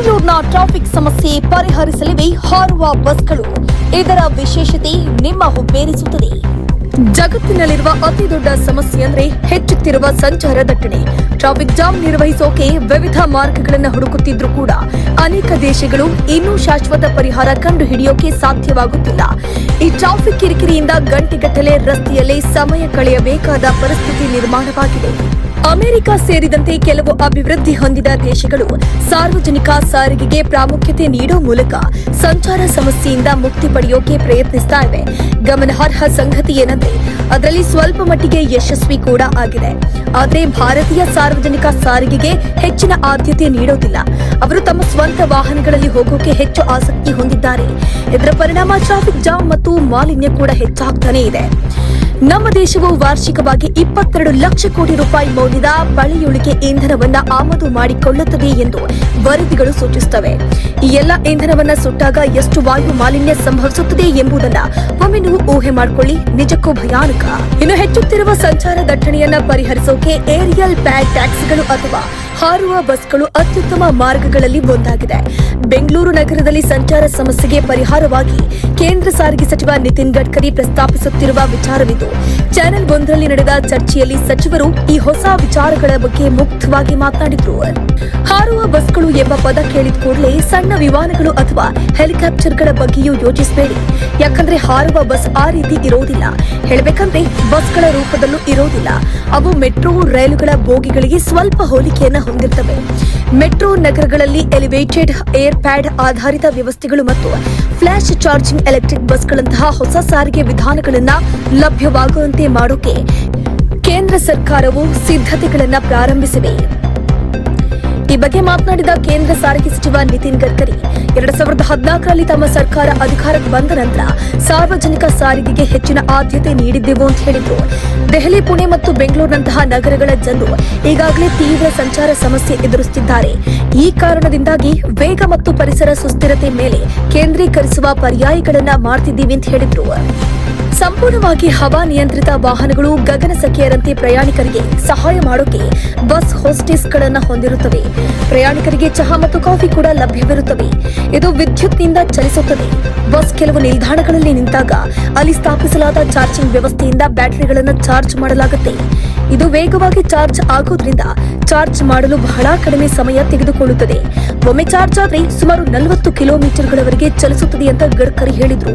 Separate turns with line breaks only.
ಬೆಂಗಳೂರಿನ ಟ್ರಾಫಿಕ್ ಸಮಸ್ಯೆ ಪರಿಹರಿಸಲಿವೆ ಹಾರುವ ಬಸ್ಗಳು. ಇದರ ವಿಶೇಷತೆ ನಿಮ್ಮ ಹುಬ್ಬೇರಿಸುತ್ತದೆ. ಜಗತ್ತಿನಲ್ಲಿರುವ ಅತಿ ದೊಡ್ಡ ಸಮಸ್ಯೆ ಅಂದ್ರೆ ಹೆಚ್ಚುತ್ತಿರುವ ಸಂಚಾರ ದಟ್ಟಣೆ. ಟ್ರಾಫಿಕ್ ಜಾಮ್ ನಿರ್ವಹಿಸೋಕೆ ವಿವಿಧ ಮಾರ್ಗಗಳನ್ನು ಹುಡುಕುತ್ತಿದ್ರೂ ಕೂಡ ಅನೇಕ ದೇಶಗಳು ಇನ್ನೂ ಶಾಶ್ವತ ಪರಿಹಾರ ಕಂಡು ಹಿಡಿಯೋಕೆ ಸಾಧ್ಯವಾಗುತ್ತಿಲ್ಲ. ಈ ಟ್ರಾಫಿಕ್ ಕಿರಿಕಿರಿಯಿಂದ ಗಂಟೆಗಟ್ಟಲೆ ರಸ್ತೆಯಲ್ಲಿ ಸಮಯ ಕಳೆಯಬೇಕಾದ ಪರಿಸ್ಥಿತಿ ನಿರ್ಮಾಣವಾಗಿದೆ. ಅಮೆರಿಕ ಸೇರಿದಂತೆ ಕೆಲವು ಅಭಿವೃದ್ಧಿ ಹೊಂದಿದ ದೇಶಗಳು ಸಾರ್ವಜನಿಕ ಸಾರಿಗೆಗೆ ಪ್ರಾಮುಖ್ಯತೆ ನೀಡೋ ಮೂಲಕ ಸಂಚಾರ ಸಮಸ್ಯೆಯಿಂದ ಮುಕ್ತಿ ಪಡೆಯೋಕೆ ಪ್ರಯತ್ನಿಸ್ತಾ ಇವೆ. ಗಮನಾರ್ಹ ಸಂಗತಿ ಏನಂದ್ರೆ, ಅದರಲ್ಲಿ ಸ್ವಲ್ಪ ಮಟ್ಟಿಗೆ ಯಶಸ್ವಿ ಕೂಡ ಆಗಿದೆ. ಆದರೆ ಭಾರತೀಯ ಸಾರ್ವಜನಿಕ ಸಾರಿಗೆಗೆ ಹೆಚ್ಚಿನ ಆದ್ಯತೆ ನೀಡೋದಿಲ್ಲ. ಅವರು ತಮ್ಮ ಸ್ವಂತ ವಾಹನಗಳಲ್ಲಿ ಹೋಗೋಕೆ ಹೆಚ್ಚು ಆಸಕ್ತಿ ಹೊಂದಿದ್ದಾರೆ. ಇದರ ಪರಿಣಾಮ ಟ್ರಾಫಿಕ್ ಜಾಮ್ ಮತ್ತು ಮಾಲಿನ್ಯ ಕೂಡ ಹೆಚ್ಚಾಗ್ತಾನೇ ಇದೆ. ನಮ್ಮ ದೇಶವು ವಾರ್ಷಿಕವಾಗಿ ಇಪ್ಪತ್ತೆರಡು ಲಕ್ಷ ಕೋಟಿ ರೂಪಾಯಿ ಮೌಲ್ಯದ ಪಳೆಯುಳಿಕೆ ಇಂಧನವನ್ನ ಆಮದು ಮಾಡಿಕೊಳ್ಳುತ್ತದೆ ಎಂದು ವರದಿಗಳು ಸೂಚಿಸುತ್ತವೆ. ಈ ಎಲ್ಲ ಇಂಧನವನ್ನ ಸುಟ್ಟಾಗ ಎಷ್ಟು ವಾಯು ಮಾಲಿನ್ಯ ಸಂಭವಿಸುತ್ತದೆ ಎಂಬುದನ್ನ ಒಮ್ಮೆ ನೀವು ಊಹೆ ಮಾಡಿಕೊಳ್ಳಿ. ನಿಜಕ್ಕೂ ಭಯಾನಕ. ಇನ್ನು ಹೆಚ್ಚುತ್ತಿರುವ ಸಂಚಾರ ದಟ್ಟಣೆಯನ್ನ ಪರಿಹರಿಸೋಕೆ ಏರಿಯಲ್ ಬ್ಯಾಗ್ ಟ್ಯಾಕ್ಸಿಗಳು ಅಥವಾ ಹಾರುವ ಬಸ್ಗಳು ಅತ್ಯುತ್ತಮ ಮಾರ್ಗಗಳಲ್ಲಿ ಒಂದಾಗಿದೆ. ಬೆಂಗಳೂರು ನಗರದಲ್ಲಿ ಸಂಚಾರ ಸಮಸ್ಯೆಗೆ ಪರಿಹಾರವಾಗಿ ಕೇಂದ್ರ ಸಾರಿಗೆ ಸಚಿವ ನಿತಿನ್ ಗಡ್ಕರಿ ಪ್ರಸ್ತಾಪಿಸುತ್ತಿರುವ ವಿಚಾರವಿದು. ಚಾನೆಲ್ ಒಂದರಲ್ಲಿ ನಡೆದ ಚರ್ಚೆಯಲ್ಲಿ ಸಚಿವರು ಈ ಹೊಸ ವಿಚಾರಗಳ ಬಗ್ಗೆ ಮುಕ್ತವಾಗಿ ಮಾತನಾಡಿದರು. ಹಾರುವ ಬಸ್ಗಳು ಎಂಬ ಪದ ಕೇಳಿದ ಕೂಡಲೇ ಸಣ್ಣ ವಿಮಾನಗಳು ಅಥವಾ ಹೆಲಿಕಾಪ್ಟರ್ಗಳ ಬಗ್ಗೆಯೂ ಯೋಚಿಸಬೇಡಿ. ಯಾಕಂದ್ರೆ ಹಾರುವ ಬಸ್ ಆ ರೀತಿ ಇರೋದಿಲ್ಲ. ಹೇಳಬೇಕಂದ್ರೆ ಬಸ್ಗಳ ರೂಪದಲ್ಲೂ ಇರೋದಿಲ್ಲ. ಅವು ಮೆಟ್ರೋ, ರೈಲುಗಳ ಬೋಗಿಗಳಿಗೆ ಸ್ವಲ್ಪ ಹೋಲಿಕೆಯನ್ನ ಹೊಂದಿರ್ತವೆ. ಮೆಟ್ರೋ ನಗರಗಳಲ್ಲಿ ಎಲಿವೇಟೆಡ್ ಏರ್ ಪ್ಯಾಡ್ ಆಧಾರಿತ ವ್ಯವಸ್ಥೆಗಳು ಮತ್ತು ಫ್ಲಾಶ್ ಚಾರ್ಜಿಂಗ್ ಎಲೆಕ್ಟ್ರಿಕ್ ಬಸ್ಗಳಂತಹ ಹೊಸ ಸಾರಿಗೆ ವಿಧಾನಗಳನ್ನು ಲಭ್ಯವಾಗುವಂತೆ ಮಾಡೋಕೆ ಕೇಂದ್ರ ಸರ್ಕಾರವು ಸಿದ್ಧತೆಗಳನ್ನು ಪ್ರಾರಂಭಿಸಿವೆ ಈ ಬಗ್ಗೆ ಮಾತನಾಡಿದ ಕೇಂದ್ರ ಸಾರಿಗೆ ಸಚಿವ ನಿತಿನ್ ಗಡ್ಕರಿ, ಎರಡ್ ಸಾವಿರದ ಹದಿನಾಲ್ಕರಲ್ಲಿ ತಮ್ಮ ಸರ್ಕಾರ ಅಧಿಕಾರಕ್ಕೆ ಬಂದ ನಂತರ ಸಾರ್ವಜನಿಕ ಸಾರಿಗೆಗೆ ಹೆಚ್ಚಿನ ಆದ್ಯತೆ ನೀಡಿದ್ದೆವು ಅಂತ ಹೇಳಿದ್ರು. ದೆಹಲಿ, ಪುಣೆ ಮತ್ತು ಬೆಂಗಳೂರಿನಂತಹ ನಗರಗಳ ಜನರು ಈಗಾಗಲೇ ತೀವ್ರ ಸಂಚಾರ ಸಮಸ್ಯೆ ಎದುರಿಸುತ್ತಿದ್ದಾರೆ. ಈ ಕಾರಣದಿಂದಾಗಿ ವೇಗ ಮತ್ತು ಪರಿಸರ ಸುಸ್ಥಿರತೆ ಮೇಲೆ ಕೇಂದ್ರೀಕರಿಸುವ ಪರ್ಯಾಯಗಳನ್ನು ಮಾಡ್ತಿದ್ದೀವಿ ಅಂತ ಹೇಳಿದ್ರು. ಸಂಪೂರ್ಣವಾಗಿ ಹವಾ ನಿಯಂತ್ರಿತ ವಾಹನಗಳು ಗಗನಸಖಿಯರಂತೆ ಪ್ರಯಾಣಿಕರಿಗೆ ಸಹಾಯ ಮಾಡೋಕೆ ಬಸ್ ಹೋಸ್ಟೆಸ್ಗಳನ್ನು ಹೊಂದಿರುತ್ತವೆ. ಪ್ರಯಾಣಿಕರಿಗೆ ಚಹಾ ಮತ್ತು ಕಾಫಿ ಕೂಡ ಲಭ್ಯವಿರುತ್ತವೆ. ಇದು ವಿದ್ಯುತ್ನಿಂದ ಚಲಿಸುತ್ತದೆ. ಬಸ್ ಕೆಲವು ನಿಲ್ದಾಣಗಳಲ್ಲಿ ನಿಂತಾಗ ಅಲ್ಲಿ ಸ್ಥಾಪಿಸಲಾದ ಚಾರ್ಜಿಂಗ್ ವ್ಯವಸ್ಥೆಯಿಂದ ಬ್ಯಾಟರಿಗಳನ್ನು ಚಾರ್ಜ್ ಮಾಡಲಾಗುತ್ತೆ. ಇದು ವೇಗವಾಗಿ ಚಾರ್ಜ್ ಆಗೋದ್ರಿಂದ ಚಾರ್ಜ್ ಮಾಡಲು ಬಹಳ ಕಡಿಮೆ ಸಮಯ ತೆಗೆದುಕೊಳ್ಳುತ್ತದೆ. ಒಮ್ಮೆ ಚಾರ್ಜ್ ಆದರೆ ಸುಮಾರು ನಲವತ್ತು ಕಿಲೋಮೀಟರ್ಗಳವರೆಗೆ ಚಲಿಸುತ್ತದೆ ಅಂತ ಗಡ್ಕರಿ ಹೇಳಿದ್ರು.